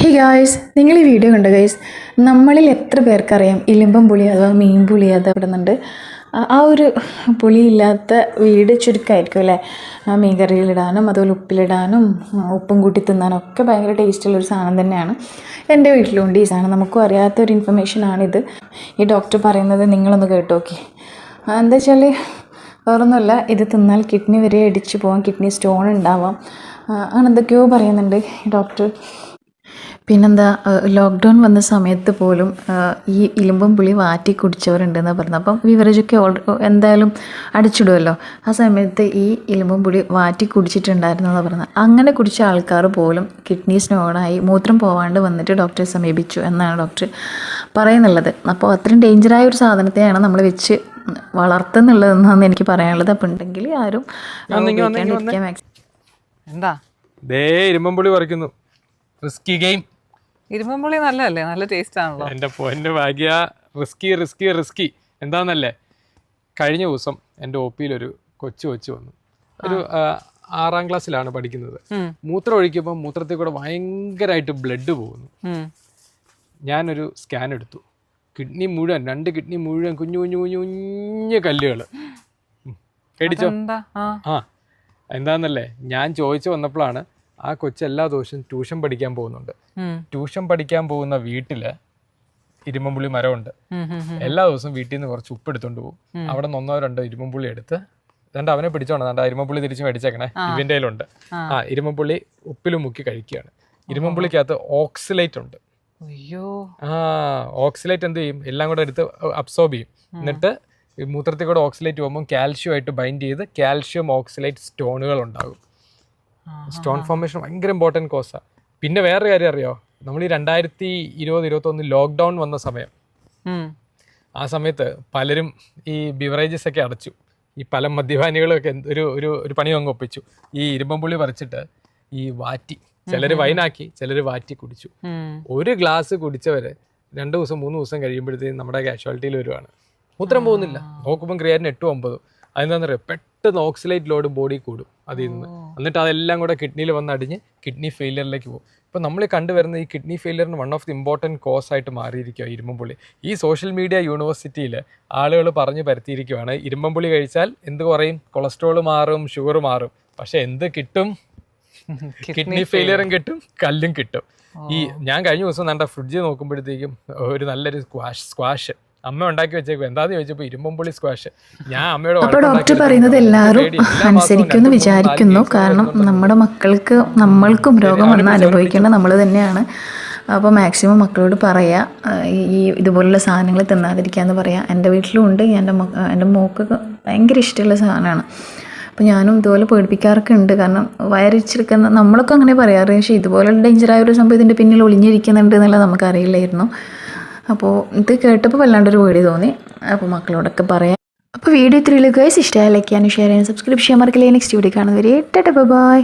Hey guys നിങ്ങൾ ഈ video കണ്ടോ ഗൈസ് നമ്മളിൽ എത്ര പേർക്കറിയാം ഇലിമ്പം പുളി അഥവാ മീൻ പുളി അതപ്പെടുന്നുണ്ട് ആ ഒരു പുളിയില്ലാത്ത വീട് ചുരുക്കമായിരിക്കും അല്ലേ? മീൻ കറിയിലിടാനും അതുപോലെ ഉപ്പിലിടാനും ഉപ്പും കൂട്ടി തിന്നാനും ഒക്കെ ഭയങ്കര ടേസ്റ്റുള്ളൊരു സാധനം തന്നെയാണ്. എന്റെ വീട്ടിലുണ്ട് ഈ സാധനം. നമുക്കും അറിയാത്ത ഒരു ഇൻഫർമേഷനാണിത് ഈ ഡോക്ടർ പറയുന്നത് നിങ്ങളൊന്ന് കേട്ടു നോക്കി. എന്താ വെച്ചാൽ വേറൊന്നുമല്ല ഇത് തിന്നാൽ കിഡ്നി വരെ അടിച്ചു പോകാം കിഡ്നി സ്റ്റോൺ ഉണ്ടാവാം. അങ്ങനെന്തൊക്കെയോ പറയുന്നുണ്ട് ഡോക്ടർ പിന്നെന്താ ലോക്ക്ഡൗൺ വന്ന സമയത്ത് പോലും ഈ ഇലുമ്പും പുളി വാറ്റി കുടിച്ചവരുണ്ടെന്ന് പറഞ്ഞു അപ്പം വിവറേജൊക്കെ ഓൾ എന്തായാലും അടിച്ചിടുമല്ലോ ആ സമയത്ത് ഈ ഇലുമ്പും പുളി വാറ്റി കുടിച്ചിട്ടുണ്ടായിരുന്നു എന്ന് പറഞ്ഞത്. അങ്ങനെ കുടിച്ച ആൾക്കാർ പോലും കിഡ്നി സ്റ്റോണായി മൂത്രം പോവാണ്ട് വന്നിട്ട് ഡോക്ടറെ സമീപിച്ചു എന്നാണ് ഡോക്ടർ പറയുന്നുള്ളത്. അപ്പോൾ അത്രയും ഡേഞ്ചറായ ഒരു സാധനത്തെയാണ് നമ്മൾ വെച്ച് വളർത്തുന്നുള്ളതെന്നാണ് എനിക്ക് പറയാനുള്ളത്. അപ്പം ഉണ്ടെങ്കിൽ ആരും എന്താ? ദേ ഇരുമ്പമ്പുളി പറിക്കുന്നു. റിസ്കി ഗെയിം ഇരുമ്പുള്ളി നല്ലതല്ലേ? നല്ല ടേസ്റ്റ് ആണല്ലോ എന്റെ പൊന്നു ഭാഗ്യ. Risky risky risky. എന്താന്നല്ലേ? കഴിഞ്ഞ ദിവസം എന്റെ ഒ ഒരു കൊച്ചു കൊച്ചു വന്നു. ഒരു ആറാം ക്ലാസ്സിലാണ് പഠിക്കുന്നത്. മൂത്രം ഒഴിക്കുമ്പോൾ മൂത്രത്തിൽ കൂടെ ഭയങ്കരമായിട്ട് ബ്ലഡ് പോകുന്നു. ഞാനൊരു സ്കാൻ എടുത്തു. കിഡ്നി മുഴുവൻ രണ്ട് കിഡ്നി മുഴുവൻ കുഞ്ഞു കുഞ്ഞു കുഞ്ഞു കുഞ്ഞു കല്ലുകൾ പേടിച്ചോ? ആ. എന്താന്നല്ലേ? ഞാൻ ചോദിച്ചു വന്നപ്പോഴാണ് ആ കൊച്ചു എല്ലാ ദിവസവും ട്യൂഷൻ പഠിക്കാൻ പോകുന്നുണ്ട്. ട്യൂഷൻ പഠിക്കാൻ പോകുന്ന വീട്ടിൽ ഇരുമ്പുള്ളി മരമുണ്ട്. എല്ലാ ദിവസവും വീട്ടിൽ നിന്ന് കുറച്ച് ഉപ്പ് എടുത്തോണ്ട് പോകും. അവിടെ നിന്നോ ഒന്നോ രണ്ടോ ഇരുമ്പുള്ളി എടുത്ത് രണ്ട് അവനെ പിടിച്ചോണം രണ്ട് ഇരുമ്പുള്ളി തിരിച്ച് മേടിച്ചേക്കണേ. ഇവന്റെ കയ്യിലുണ്ട്. ആ. ഇരുമ്പുള്ളി ഉപ്പിലും മുക്കി കഴിക്കുകയാണ്. ഇരുമ്പുള്ളിക്കകത്ത് ഓക്സിലേറ്റ് ഉണ്ട്. അയ്യോ. ആ ഓക്സിലേറ്റ് എന്ത് ചെയ്യും? എല്ലാം കൂടെ എടുത്ത് അബ്സോർബ് ചെയ്യും. എന്നിട്ട് മൂത്രത്തിൽ കൂടെ ഓക്സിലേറ്റ് പോകുമ്പോൾ കാൽഷ്യം ആയിട്ട് ബൈൻഡ് ചെയ്ത് കാൽഷ്യം ഓക്സിലേറ്റ് സ്റ്റോണുകൾ ഉണ്ടാകും. സ്റ്റോൺ ഫോർമേഷൻ ഭയങ്കര ഇമ്പോർട്ടന്റ് കോസാണ് പിന്നെ വേറൊരു കാര്യം അറിയോ? നമ്മൾ ഈ രണ്ടായിരത്തി ഇരുപത് ഇരുപത്തൊന്ന് ലോക്ക്ഡൗൺ വന്ന സമയം. ആ സമയത്ത് പലരും ഈ ബിവറേജസ് ഒക്കെ അടച്ചു. ഈ പല മദ്യപാനികളും ഒക്കെ ഒരു ഒരു ഒരു പണി അങ്ങ് ഒപ്പിച്ചു. ഈ ഇരുമ്പമ്പുള്ളി പറിച്ചിട്ട് ഈ വാറ്റി ചിലർ വൈനാക്കി ചിലർ വാറ്റി കുടിച്ചു. ഒരു ഗ്ലാസ് കുടിച്ചവര് രണ്ട് ദിവസം മൂന്ന് ദിവസം കഴിയുമ്പോഴത്തേക്കും നമ്മുടെ കാഷ്വാലിറ്റിയിൽ വരുവാണ്. മൂത്രം പോകുന്നില്ല. നോക്കുമ്പോൾ ക്രിയാറ്റിന് എട്ടും ഒമ്പതും. അതെന്താണെന്ന് പറയുക പെട്ടെന്ന് ഓക്സിലേറ്റ് ലോഡ് ബോഡി കൂടും. അതിൽ നിന്ന് എന്നിട്ട് അതെല്ലാം കൂടെ കിഡ്നിയിൽ വന്ന് അടിഞ്ഞ് കിഡ്നി ഫെയിലിയറിലേക്ക് പോകും. ഇപ്പം നമ്മൾ കണ്ടുവരുന്ന ഈ kidney ഫെയിലിയറിന് one of the important cause ആയിട്ട് മാറിയിരിക്കുക ഇരുമ്പുള്ളി ഈ സോഷ്യൽ മീഡിയ യൂണിവേഴ്സിറ്റിയിൽ ആളുകൾ പറഞ്ഞു പരത്തിയിരിക്കുകയാണ് ഇരുമ്പുള്ളി കഴിച്ചാൽ എന്ത് കുറയും? കൊളസ്ട്രോൾ മാറും ഷുഗർ മാറും. പക്ഷേ എന്ത് കിട്ടും? കിഡ്നി ഫെയിലിയറും കിട്ടും കല്ലും കിട്ടും. ഈ ഞാൻ കഴിഞ്ഞ ദിവസം നല്ല ഫ്രിഡ്ജ് നോക്കുമ്പോഴത്തേക്കും ഒരു നല്ലൊരു സ്ക്വാഷ് സ്ക്വാഷ് അമ്മ ഉണ്ടാക്കി വെച്ചേക്കും എന്താന്ന് ചോദിച്ചപ്പോൾ ഇരുമ്പുള്ളി സ്ക്വാഷ് ഞാൻ അമ്മയോട് അപ്പോൾ ഡോക്ടർ പറയുന്നത് എല്ലാവരും അനുസരിക്കുന്നു അനുസരിക്കുമെന്ന് വിചാരിക്കുന്നു. കാരണം നമ്മുടെ മക്കൾക്ക് നമ്മൾക്കും രോഗം വന്ന് അനുഭവിക്കേണ്ട നമ്മൾ തന്നെയാണ്. അപ്പോൾ മാക്സിമം മക്കളോട് പറയുക ഈ- ഇതുപോലുള്ള സാധനങ്ങൾ തിന്നാതിരിക്കാന്ന് പറയാം. എന്റെ വീട്ടിലും ഉണ്ട് എന്റെ മക്ക എന്റെ മോക്ക് ഭയങ്കര ഇഷ്ടമുള്ള സാധനമാണ്. അപ്പോൾ ഞാനും ഇതുപോലെ പേടിപ്പിക്കാറൊക്കെ ഉണ്ട് കാരണം വയറിച്ചിരിക്കുന്ന നമ്മളൊക്കെ അങ്ങനെ പറയാറ്. പക്ഷേ ഇതുപോലെ ഡേഞ്ചറായ ഒരു സംഭവം ഇതിന്റെ പിന്നിൽ ഒളിഞ്ഞിരിക്കുന്നുണ്ട് എന്നുള്ളത് നമുക്കറിയില്ലായിരുന്നു. അപ്പോൾ ഇത് കേട്ടപ്പോൾ വല്ലാണ്ടൊരു പേടി തോന്നി. അപ്പോൾ മക്കളോടൊക്കെ പറയാം. അപ്പോൾ വീഡിയോ ഇത്രയുള്ളൂ ഗൈസ് ഇഷ്ടമായി ലൈക്ക് ചെയ്യാനും ഷെയർ ചെയ്യാനും സബ്സ്ക്രൈബ് ചെയ്യാൻ മറക്കില്ലേ. നെക്സ്റ്റ് വീഡിയോ കാണുന്നവരെ ടാറ്റ ബൈ